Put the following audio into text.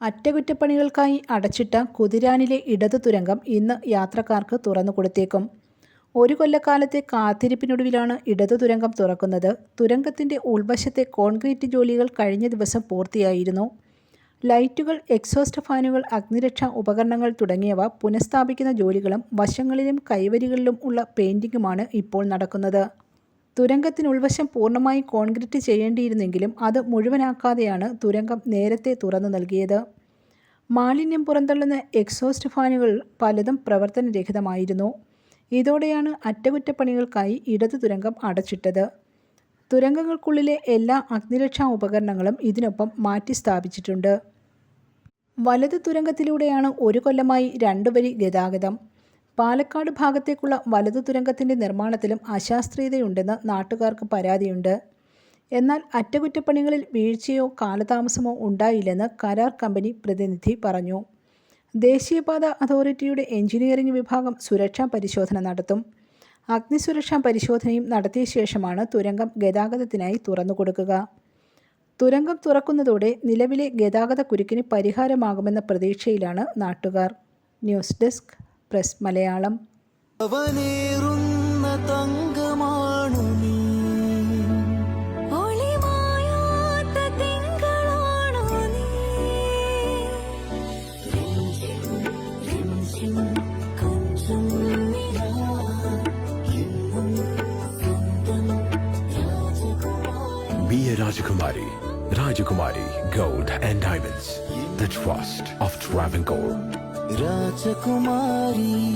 അറ്റകുറ്റപ്പണികൾക്കായി അടച്ചിട്ട കുതിരാനിലെ ഇടതു തുരങ്കം ഇന്ന് യാത്രക്കാർക്ക് തുറന്നു കൊടുത്തേക്കും. ഒരു കൊല്ലക്കാലത്തെ കാത്തിരിപ്പിനൊടുവിലാണ് ഇടതു തുരങ്കം തുറക്കുന്നത്. തുരങ്കത്തിന്റെ ഉൾവശത്തെ കോൺക്രീറ്റ് ജോലികൾ കഴിഞ്ഞ ദിവസം പൂർത്തിയായിരുന്നു. ലൈറ്റുകൾ എക്സോസ്റ്റ് ഫാനുകൾ അഗ്നിരക്ഷാ ഉപകരണങ്ങൾ തുടങ്ങിയവ പുനഃസ്ഥാപിക്കുന്ന ജോലികളും വശങ്ങളിലും കൈവരികളിലും ഉള്ള പെയിന്റിങ്ങുമാണ് ഇപ്പോൾ നടക്കുന്നത്. തുരങ്കത്തിനുൾവശം പൂർണമായി കോൺക്രീറ്റ് ചെയ്യേണ്ടിയിരുന്നെങ്കിലും അത് മുഴുവനാക്കാതെയാണ് തുരങ്കം നേരത്തെ തുറന്നു നൽകിയത്. മാലിന്യം പുറന്തള്ളുന്ന എക്സോസ്റ്റ് ഫാനുകൾ പലതും പ്രവർത്തനരഹിതമായിരുന്നു. ഇതോടെയാണ് അറ്റകുറ്റപ്പണികൾക്കായി ഇടതു തുരങ്കം അടച്ചിട്ടത്. തുരങ്കങ്ങൾക്കുള്ളിലെ എല്ലാ അഗ്നിരക്ഷാ ഉപകരണങ്ങളും ഇതിനൊപ്പം മാറ്റി സ്ഥാപിച്ചിട്ടുണ്ട്. വലത് തുരങ്കത്തിലൂടെയാണ് ഒരു കൊല്ലമായി രണ്ടുവരി ഗതാഗതം. പാലക്കാട് ഭാഗത്തേക്കുള്ള വലതു തുരങ്കത്തിന്റെ നിർമ്മാണത്തിലും അശാസ്ത്രീയതയുണ്ടെന്ന് നാട്ടുകാർക്ക് പരാതിയുണ്ട്. എന്നാൽ അറ്റകുറ്റപ്പണികളിൽ വീഴ്ചയോ കാലതാമസമോ ഉണ്ടായില്ലെന്ന് കരാർ കമ്പനി പ്രതിനിധി പറഞ്ഞു. ദേശീയപാത അതോറിറ്റിയുടെ എഞ്ചിനീയറിംഗ് വിഭാഗം സുരക്ഷാ പരിശോധന നടത്തും. അഗ്നിസുരക്ഷാ പരിശോധനയും നടത്തിയ ശേഷമാണ് തുരങ്കം ഗതാഗതത്തിനായി തുറന്നുകൊടുക്കുക തുരങ്കം തുറക്കുന്നതോടെ നിലവിലെ ഗതാഗത കുരുക്കിന് പരിഹാരമാകുമെന്ന പ്രതീക്ഷയിലാണ് നാട്ടുകാർ. News desk പ്രസ് മലയാളം അവനേറുന്ന തങ്കമാണു നീ ഒളിമായാത്ത തിങ്കളാണോ നീ കൊഞ്ചം നിലാ എന്നും സ്വന്തം രാജകുമാരി Be a Rajakumari. Rajakumari Gold and Diamonds. The trust of Travancore. Rajkumari